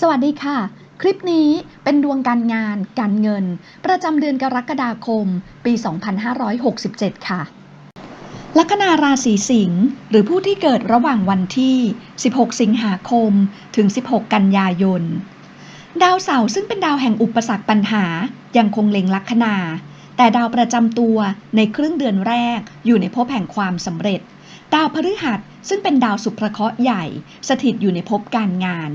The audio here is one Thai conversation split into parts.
สวัสดีค่ะ คลิปนี้เป็นดวงการงาน การเงิน ประจำเดือนกรกฎาคม ปี 2567 ค่ะ ลัคนาราศีสิงห์หรือผู้ที่เกิดระหว่างวันที่ 16 สิงหาคม ถึง 16 กันยายน ดาวเสาร์ซึ่งเป็นดาวแห่งอุปสรรคปัญหา ยังคงเล็งลัคนา แต่ดาวประจำตัวในครึ่งเดือนแรกอยู่ในภพแห่งความสำเร็จ ดาวพฤหัสซึ่งเป็นดาวสุภเคราะห์ใหญ่ สถิตอยู่ในภพการงาน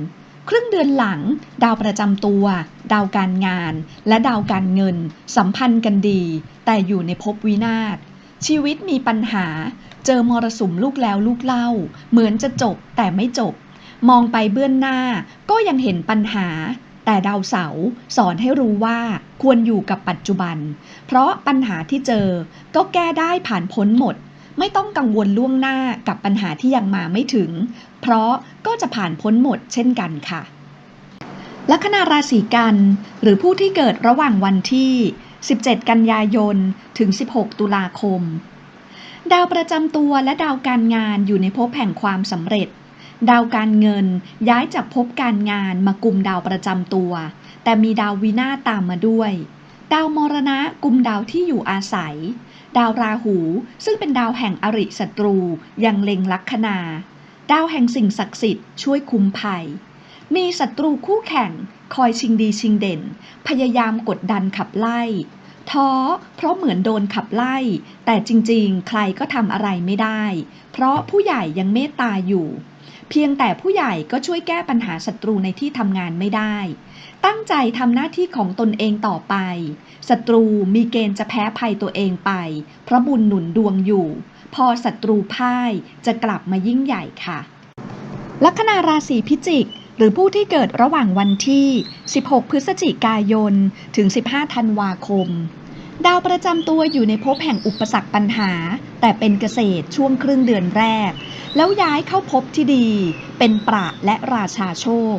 ครึ่งเดือนหลัง ดาวประจำตัว ดาวการงาน และดาวการเงิน สัมพันธ์กันดี แต่อยู่ในภพวินาศ ชีวิตมีปัญหา เจอมรสุมลูกแล้วลูกเล่า เหมือนจะจบแต่ไม่จบ มองไปเบื้องหน้า ก็ยังเห็นปัญหา แต่ดาวเสาสอนให้รู้ว่าควรอยู่กับปัจจุบัน เพราะปัญหาที่เจอก็แก้ได้ผ่านพ้นหมด ไม่ต้องกังวลล่วงหน้ากับปัญหาที่ยังมาไม่ถึง เพราะก็จะผ่านพ้นหมดเช่นกันค่ะลัคนาราศีกัน หรือผู้ที่เกิดระหว่างวันที่ 17 กันยายน ถึง 16 ตุลาคม ดาวประจำตัวและดาวการงานอยู่ในภพแห่งความสำเร็จ ดาวการเงินย้ายจากภพการงานมากลุ่มดาวประจำตัว แต่มีดาววินาตามมาด้วย ดาวมรณะกลุ่มดาวที่อยู่อาศัย ดาวราหู ซึ่งเป็นดาวแห่งอริศัตรู ยังเล็งลัคนา ดาวแห่งสิ่งศักดิ์สิทธิ์ช่วยคุ้มภัย มีศัตรูคู่แข่ง คอยชิงดีชิงเด่น พยายามกดดันขับไล่ท้อเพราะเหมือนโดนขับไล่ แต่จริงๆ ใครก็ทำอะไรไม่ได้ เพราะผู้ใหญ่ยังเมตตาอยู่ เพียงแต่ผู้ใหญ่ก็ช่วยแก้ปัญหาศัตรูในที่ทำงานไม่ได้ ตั้งใจทำหน้าที่ของตนเองต่อไป ศัตรูมีเกณฑ์จะแพ้ภัยตัวเองไป เพราะบุญหนุนดวงอยู่ พอศัตรูพ่ายจะกลับมายิ่งใหญ่ค่ะ ลัคนาราศีพิจิกหรือผู้ที่เกิดระหว่างวันที่ 16 พฤศจิกายน ถึง 15 ธันวาคม ดาวประจำตัวอยู่ในภพแห่งอุปสรรคปัญหา แต่เป็นเกษตรช่วงครึ่งเดือนแรก แล้วย้ายเข้าภพที่ดี เป็นประและราชาโชค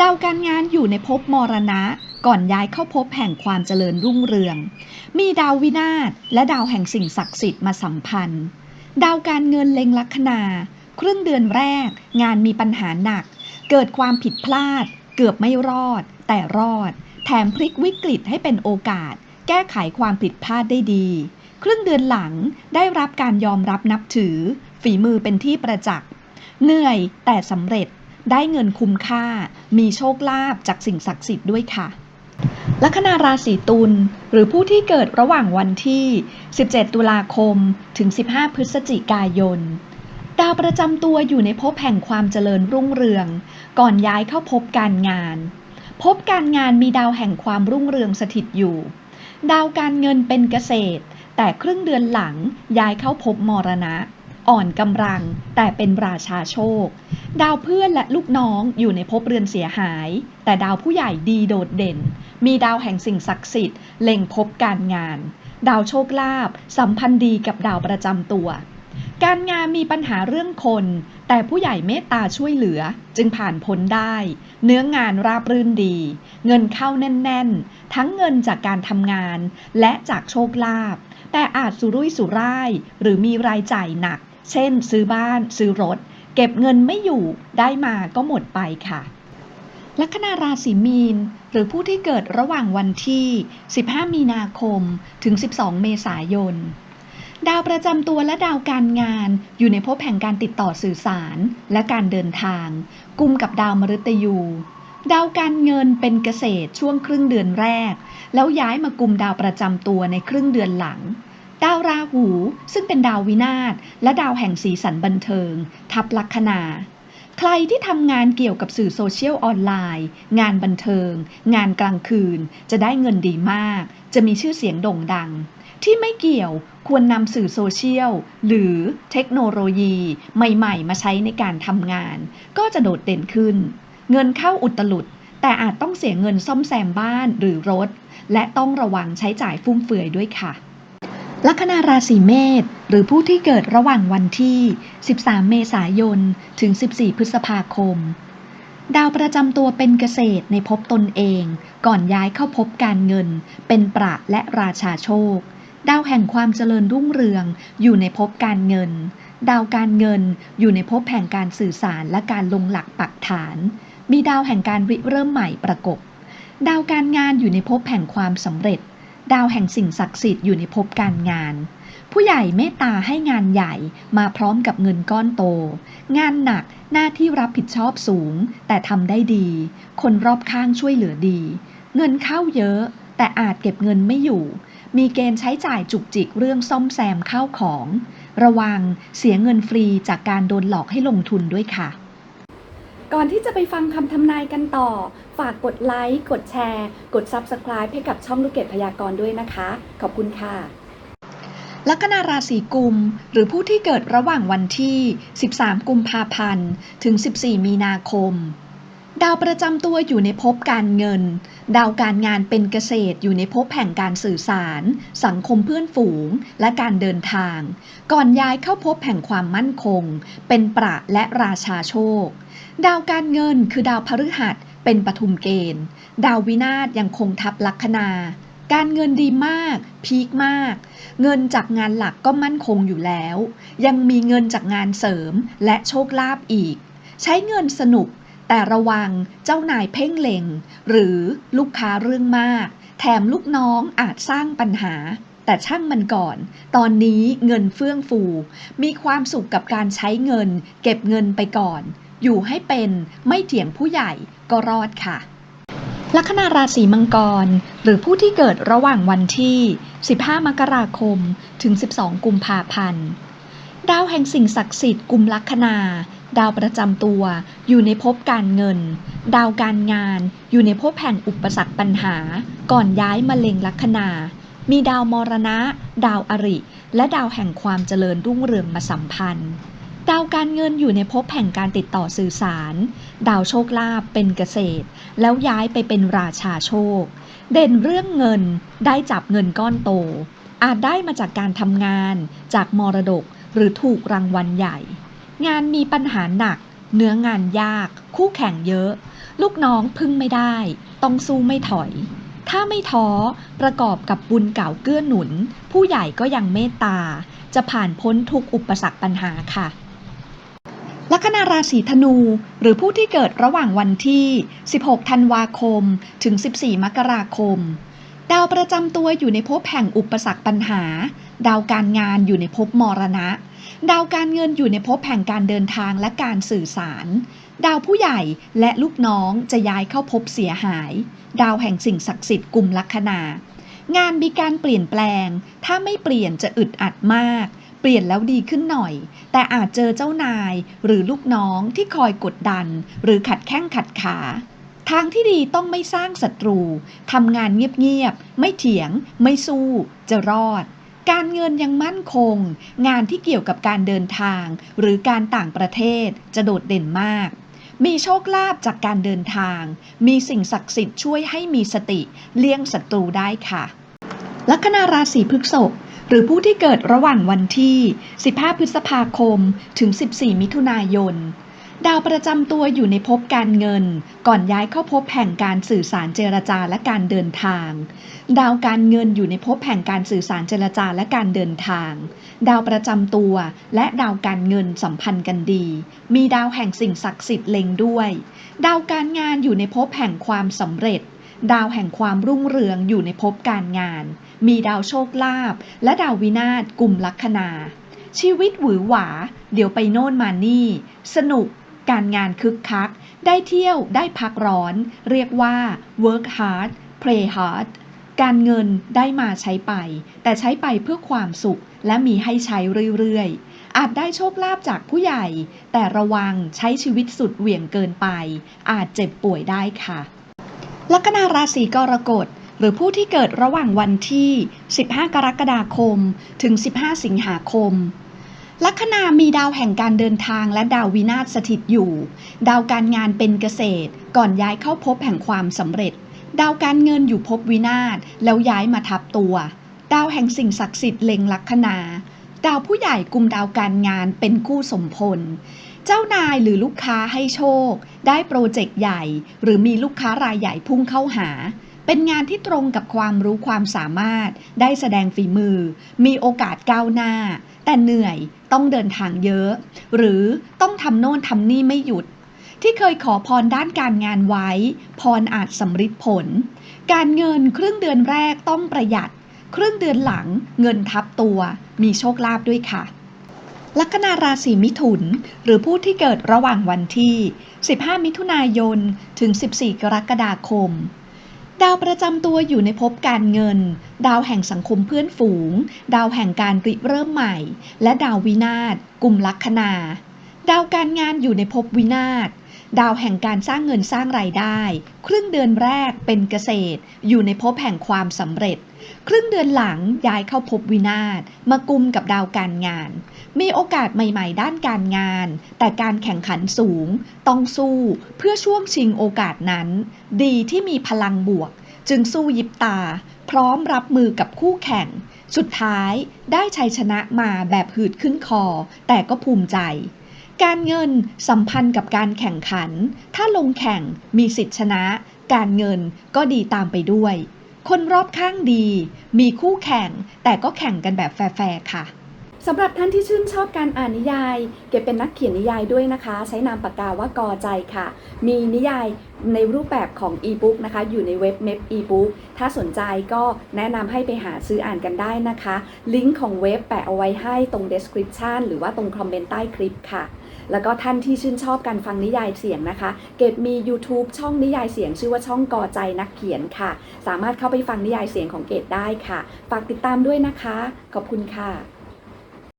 ดาวการงานอยู่ในภพมรณะ ก่อนย้ายเข้าภพแห่งความเจริญรุ่งเรือง มีดาววินาศและดาวแห่งสิ่งศักดิ์สิทธิ์มาสัมพันธ์ ดาวการเงินเล็งลัคนา ครึ่งเดือนแรก งานมีปัญหาหนัก เกิดความผิดพลาด เกือบไม่รอด แต่รอด แถมพลิกวิกฤตให้เป็นโอกาส แก้ไขความผิดพลาดได้ดี ครึ่งเดือนหลังได้รับการยอมรับนับถือ ฝีมือเป็นที่ประจักษ์เหนื่อยแต่สำเร็จ ได้เงินคุ้มค่า มีโชคลาภจากสิ่งศักดิ์สิทธิ์ด้วยค่ะลัคนาราศีตุลหรือผู้ที่เกิดระหว่างวันที่ 17 ตุลาคม ถึง 15 พฤศจิกายน ดาวประจำตัวอยู่ในภพแห่งความเจริญรุ่งเรือง ก่อนย้ายเข้าภพการงานภพการงานมีดาวแห่งความรุ่งเรืองสถิตอยู่ ดาวการเงินเป็นเกษตร แต่ครึ่งเดือนหลังย้ายเข้าภพมรณะ อ่อนกำลังแต่เป็นราชาโชค ดาวเพื่อนและลูกน้องอยู่ในภพเรือนเสียหาย แต่ดาวผู้ใหญ่ดีโดดเด่น มีดาวแห่งสิ่งศักดิ์สิทธิ์เล็งภพการงาน ดาวโชคลาภสัมพันธ์ดีกับดาวประจำตัว การงานมีปัญหาเรื่องคน แต่ผู้ใหญ่เมตตาช่วยเหลือจึงผ่านพ้นได้ เนื้องานราบรื่นดี เงินเข้าแน่น ๆ ทั้งเงินจากการทำงานและจากโชคลาภแต่อาจสุรุ่ยสุร่ายหรือมีรายจ่ายหนัก เช่น ซื้อบ้าน ซื้อรถ เก็บเงินไม่อยู่ได้มาก็หมดไปค่ะ ลัคนาราศีมีน หรือผู้ที่เกิดระหว่างวันที่ 15 มีนาคม ถึง 12 เมษายน ดาวประจำตัวและดาวการงานอยู่ในภพแห่งการติดต่อสื่อสารและการเดินทางกุมกับดาวมฤตยูดาวการเงินเป็นเกษตรช่วงครึ่งเดือนแรก แล้วย้ายมากุมดาวประจำตัวในครึ่งเดือนหลัง ดาวราหูซึ่งเป็นดาววินาศและดาวแห่งสีสันบันเทิง ทับลัคนาใครที่ทำงานเกี่ยวกับสื่อโซเชียลออนไลน์ งานบันเทิง งานกลางคืน จะได้เงินดีมาก จะมีชื่อเสียงโด่งดัง ที่ไม่เกี่ยวควรนำสื่อโซเชียล หรือเทคโนโลยีใหม่ๆ มาใช้ในการทำงาน ก็จะโดดเด่นขึ้น เงินเข้าอุตลุด แต่อาจต้องเสียเงินซ่อมแซมบ้านหรือรถ และต้องระวังใช้จ่ายฟุ่มเฟือยด้วยค่ะ ลัคนาราศีเมษหรือผู้ที่เกิดระหว่างวันที่ 13 เมษายน ถึง 14 พฤษภาคม ดาวประจำตัวเป็นเกษตรในภพตนเอง ก่อนย้ายเข้าภพการเงิน เป็นประและราชาโชค ดาวแห่งความเจริญรุ่งเรืองอยู่ในภพการเงิน ดาวการเงินอยู่ในภพแห่งการสื่อสารและการลงหลักปักฐาน มีดาวแห่งการริเริ่มใหม่ประกบ ดาวการงานอยู่ในภพแห่งความสำเร็จ ดาวแห่งสิ่งศักดิ์สิทธิ์อยู่ในภพการงาน ผู้ใหญ่เมตตาให้งานใหญ่มาพร้อมกับเงินก้อนโต งานหนักหน้าที่รับผิดชอบสูง แต่ทำได้ดี คนรอบข้างช่วยเหลือดี เงินเข้าเยอะ แต่อาจเก็บเงินไม่อยู่ มีเกณฑ์ใช้จ่ายจุกจิกเรื่องซ่อมแซมข้าวของ ระวังเสียเงินฟรีจากการโดนหลอกให้ลงทุนด้วยค่ะ ก่อนที่จะไปฟังคำทำนายกันต่อ ฝากกดไลค์ กดแชร์ กด Subscribe ให้กับช่องลูกเกดพยากรณ์ด้วยนะคะ ขอบคุณค่ะลัคนาราศีกุม หรือผู้ที่เกิดระหว่างวันที่ 13 กุมภาพันธ์ ถึง 14 มีนาคม ดาวประจำตัวอยู่ในภพการเงิน ดาวการงานเป็นเกษตรอยู่ในภพแห่งการสื่อสาร สังคมเพื่อนฝูง และการเดินทาง ก่อนย้ายเข้าภพแห่งความมั่นคง เป็นประและราชาโชค ดาวการเงินคือดาวพฤหัสเป็นปฐุมเกณฑ์ ดาววินาศยังคงทับลัคนา การเงินดีมาก พีคมาก เงินจากงานหลักก็มั่นคงอยู่แล้ว ยังมีเงินจากงานเสริมและโชคลาภอีก ใช้เงินสนุก แต่ระวังเจ้านายเพ่งเล็ง หรือลูกค้าเรื่องมาก แถมลูกน้องอาจสร้างปัญหาแต่ช่างมันก่อน ตอนนี้เงินเฟื่องฟู มีความสุขกับการใช้เงิน เก็บเงินไปก่อน อยู่ให้เป็นไม่เถียงผู้ใหญ่ก็รอดค่ะ ลัคนาราศีมังกร หรือผู้ที่เกิดระหว่างวันที่ 15 มกราคม ถึง 12 กุมภาพันธ์ ดาวแห่งสิ่งศักดิ์สิทธิ์กุมลัคนา ดาวประจำตัวอยู่ในภพการเงิน ดาวการงานอยู่ในภพแห่งอุปสรรคปัญหา ก่อนย้ายมาเล็งลัคนามีดาวมรณะ ดาวอริ และดาวแห่งความเจริญรุ่งเรืองมาสัมพันธ์ ดาวการเงินอยู่ในภพแห่งการติดต่อสื่อสาร ดาวโชคลาภเป็นเกษตร แล้วย้ายไปเป็นราชาโชค เด่นเรื่องเงินได้จับเงินก้อนโต อาจได้มาจากการทำงาน จากมรดกหรือถูกรางวัลใหญ่ งานมีปัญหาหนัก เนื้องานยาก คู่แข่งเยอะ ลูกน้องพึ่งไม่ได้ ต้องสู้ไม่ถอย ถ้าไม่ท้อประกอบกับบุญเก่าเกื้อหนุน ผู้ใหญ่ก็ยังเมตตา จะผ่านพ้นทุกอุปสรรคปัญหาค่ะ ลัคนาราศีธนู หรือผู้ที่เกิดระหว่างวันที่ 16 ธันวาคม ถึง 14 มกราคม ดาวประจำตัวอยู่ในภพแห่งอุปสรรคปัญหา ดาวการงานอยู่ในภพมรณะ ดาวการเงินอยู่ในภพแห่งการเดินทางและการสื่อสาร ดาวผู้ใหญ่และลูกน้องจะย้ายเข้าภพเสียหาย ดาวแห่งสิ่งศักดิ์สิทธิ์กลุ่มลัคนางานมีการเปลี่ยนแปลง ถ้าไม่เปลี่ยนจะอึดอัดมาก เปลี่ยนแล้วดีขึ้นหน่อย แต่อาจเจอเจ้านายหรือลูกน้องที่คอยกดดัน หรือขัดแข้งขัดขา ทางที่ดีต้องไม่สร้างศัตรูทำงานเงียบๆ ไม่เถียง ไม่สู้ จะรอด การเงินยังมั่นคง งานที่เกี่ยวกับการเดินทาง หรือการต่างประเทศจะโดดเด่นมากมีโชคลาภจากการเดินทาง มีสิ่งศักดิ์สิทธิ์ช่วยให้มีสติ เลี่ยงศัตรูได้ค่ะ ลัคนาราศีพฤษภ หรือผู้ที่เกิดระหว่างวันที่ 15 พฤษภาคม ถึง 14 มิถุนายน ดาวประจำตัวอยู่ในภพการเงิน ก่อนย้ายเข้าภพแห่งการสื่อสารเจรจาและการเดินทาง ดาวการเงินอยู่ในภพแห่งการสื่อสารเจรจาและการเดินทาง ดาวประจำตัวและดาวการเงินสัมพันธ์กันดี มีดาวแห่งสิ่งศักดิ์สิทธิ์เล็งด้วย ดาวการงานอยู่ในภพแห่งความสำเร็จ ดาวแห่งความรุ่งเรืองอยู่ในภพการงาน มีดาวโชคลาภและดาววินาศกลุ่มลัคนา ชีวิตหวือหวา เดี๋ยวไปโน่นมานี่ สนุก การงานคึกคัก ได้เที่ยวได้พักร้อน เรียกว่า work hard play hard การเงินได้มาใช้ไป แต่ใช้ไปเพื่อความสุขและมีให้ใช้เรื่อยๆ อาจได้โชคลาภจากผู้ใหญ่ แต่ระวังใช้ชีวิตสุดเหวี่ยงเกินไป อาจเจ็บป่วยได้ค่ะ ลัคนาราศีกรกฎหรือผู้ที่เกิดระหว่างวันที่ 15 กรกฎาคม ถึง 15 สิงหาคม ลัคนามีดาวแห่งการเดินทางและดาววินาศสถิตอยู่ ดาวการงานเป็นเกษตร ก่อนย้ายเข้าภพแห่งความสำเร็จ ดาวการเงินอยู่ภพวินาศแล้วย้ายมาทับตัว ดาวแห่งสิ่งศักดิ์สิทธิ์เล็งลัคนา ดาวผู้ใหญ่กลุ่มดาวการงานเป็นคู่สมพล เจ้านายหรือลูกค้าให้โชค ได้โปรเจกต์ใหญ่ หรือมีลูกค้ารายใหญ่พุ่งเข้าหา เป็นงานที่ตรงกับความรู้ความสามารถ ได้แสดงฝีมือ มีโอกาสก้าวหน้า แต่เหนื่อยต้องเดินทางเยอะ หรือต้องทำโน่นทำนี่ไม่หยุด ที่เคยขอพรด้านการงานไว้ พรอาจสำฤทธิ์ผล การเงินครึ่งเดือนแรกต้องประหยัด ครึ่งเดือนหลังเงินทับตัว มีโชคลาภด้วยค่ะ ลัคนาราศีมิถุน หรือผู้ที่เกิดระหว่างวันที่ 15 มิถุนายน ถึง 14 กรกฎาคม ดาวประจำตัวอยู่ในภพการเงิน ดาวแห่งสังคมเพื่อนฝูง ดาวแห่งการริเริ่มใหม่ และดาววินาศกลุ่มลัคนา ดาวการงานอยู่ในภพวินาศ ดาวแห่งการสร้างเงินสร้างรายได้ ครึ่งเดือนแรกเป็นเกษตร อยู่ในภพแห่งความสำเร็จ ครึ่งเดือนหลังย้ายเข้าภพวินาศมากุมกับดาวการงาน มีโอกาสใหม่ ๆ ด้านการงาน แต่การแข่งขันสูง ต้องสู้เพื่อช่วงชิงโอกาสนั้น ดีที่มีพลังบวก จึงสู้ยิบตา พร้อมรับมือกับคู่แข่ง สุดท้ายได้ชัยชนะมาแบบหืดขึ้นคอ แต่ก็ภูมิใจ การเงินสัมพันธ์กับการแข่งขัน ถ้าลงแข่งมีสิทธิชนะ การเงินก็ดีตามไปด้วย คนรอบข้างดี มีคู่แข่ง แต่ก็แข่งกันแบบแฟร์ค่ะสำหรับท่านที่ชื่นชอบการอ่านนิยาย เก็บเป็นนักเขียนนิยายด้วยนะคะ ใช้นามปากกาว่ากอใจค่ะ มีนิยายในรูปแบบของอีบุ๊กนะคะ อยู่ในเว็บเม p อีบุ๊กถ้าสนใจก็แนะนำให้ไปหาซื้ออ่านกันได้นะคะ ลิงก์ของเว็บแปะเอาไว้ให้ตรง description หรือว่าตรงคอมเมนต์ใต้คลิปค่ะ แล้วก็ท่านที่ชื่นชอบการฟังนิยายเสียงนะคะ เกดมี YouTube ช่องนิยายเสียง ชื่อว่าช่องกอใจนักเขียนค่ะ สามารถเข้าไปฟังนิยายเสียงของเกดได้ค่ะ ฝากติดตามด้วยนะคะ ขอบคุณค่ะ